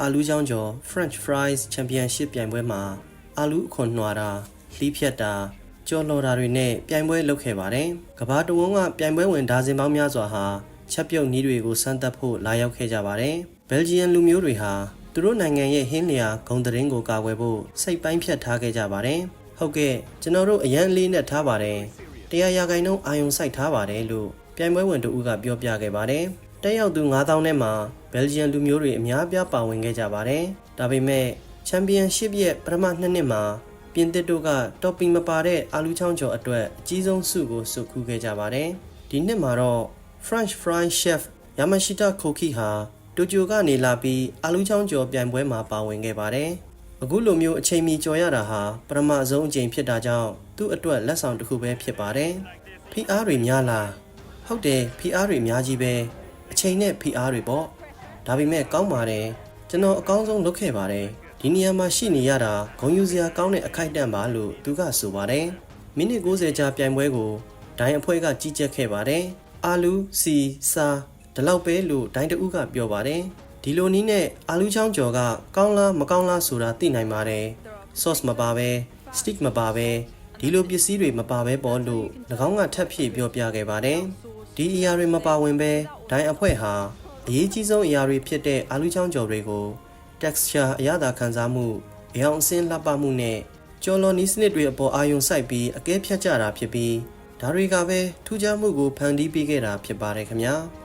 အာလူးချောင်းကျော် French Fries Championship ပြိုင်ပွဲမှာအာလူးအခွန်နှွာတာလှီးဖြတ်တာကြော်လော်တာတွေနဲ့ပြိုင်ပွဲလုပ်ခဲ့ပါတယ်။ကဘာတဝန်းကပြိုင်ပွဲဝင်ဒါဇင်ပေါင်းများစွာဟာချက်ပြုတ်နည်းတွေကိုစမ်းသပ်ဖို့လာရောက်ခဲ့ကြပါတယ်။ဘယ်လ်ဂျီယံလူမျိုးတွေဟာသူတို့နိုင်ငံရဲ့ဟင်းလျာဂုံသတင်းကိုကာကွယ်ဖို့စိတ်ပိုင်းဖြတ်ထားခဲ့ကြပါတယ်။ဟုတ်ကဲ့ကျွန်တော်တို့အရန်လေးနဲ့ထားပါတယ်။တရားရာဂိုင်နှုန်းအာယုံစိုက်ထားပါတယ်လို့ပြိုင်ပွဲဝင်တို့ကပြောပြခဲ့ပါတယ်။ တက်ရောက်သူ9000ထဲမှာဘယ်လ်ဂျီယံလူမျိုးတွေအများအပြားပါဝင်ခဲ့ကြပါတယ်။ဒါပေမဲ့ချန်ပီယံရှစ်ရဲ့ပထမနှစ်နှစ်မှာပြင်သစ်တို့ကတော့ပီမပါတဲ့အာလူချောင်းကျော်အတွက်အကြီးဆုံးဆုကိုစုခူးခဲ့ကြပါတယ်။ဒီနှစ်မှာတော့ French Fry Chef Yamashita Koki ဟာတိုကျိုကနေလာပြီးအာလူချောင်းကျော်ပြိုင်ပွဲမှာပါဝင်ခဲ့ပါတယ်။အခုလိုမျိုးအချိန်မီကြော်ရတာဟာပထမဆုံးအကြိမ်ဖြစ်တာကြောင့်သူ့အတွက်လက်ဆောင်တစ်ခုပဲဖြစ်ပါတယ်။ PR တွေများလားဟုတ်တယ် PR တွေအများကြီးပဲ အချိန်နဲ့ PR တွေပေါ့ဒါပေမဲ့ကောင်းပါတယ်ကျွန်တော်အကောင်းဆုံးလုပ်ခဲ့ပါတယ်ဒီနေရာမှာရှိနေရတာဂုံယူစရာကောင်းတဲ့အခိုက်အတန့်ပါလို့သူကဆိုပါတယ်မိနစ်90ကြာပြိုင်ပွဲကိုဒိုင်းအဖွဲ့ကကြီးကြပ်ခဲ့ပါတယ်အာလူစီစာဒီလောက်ပဲလို့ဒိုင်းတဦးကပြောပါတယ်ဒီလိုနည်းနဲ့အာလူချောင်းကျော်ကကောင်းလားမကောင်းလားဆိုတာသိနိုင်ပါတယ် sauce မပါပဲ stick မပါပဲဒီလိုပစ္စည်းတွေမပါပဲပေါ်လို့၎င်းကထပ်ဖြည့်ပြောပြခဲ့ပါတယ်ဒီအရာတွေမပါဝင်ပဲ ဒိုင်းအဖွဲ့ဟာအရေးကြီးဆုံးအရာတွေဖြစ်တဲ့အာလူချောင်းကျော်တွေကို texture အရသာခံစားမှုအယောင်အဆင်းလှပမှုနဲ့ကျော်လွန်နီးစနစ်တွေအပေါ်အာရုံစိုက်ပြီးအကဲဖြတ်ကြတာဖြစ်ပြီးဒါတွေကပဲထူးခြားမှုကိုဖန်တီးပေးခဲ့တာဖြစ်ပါတယ်ခင်ဗျာ။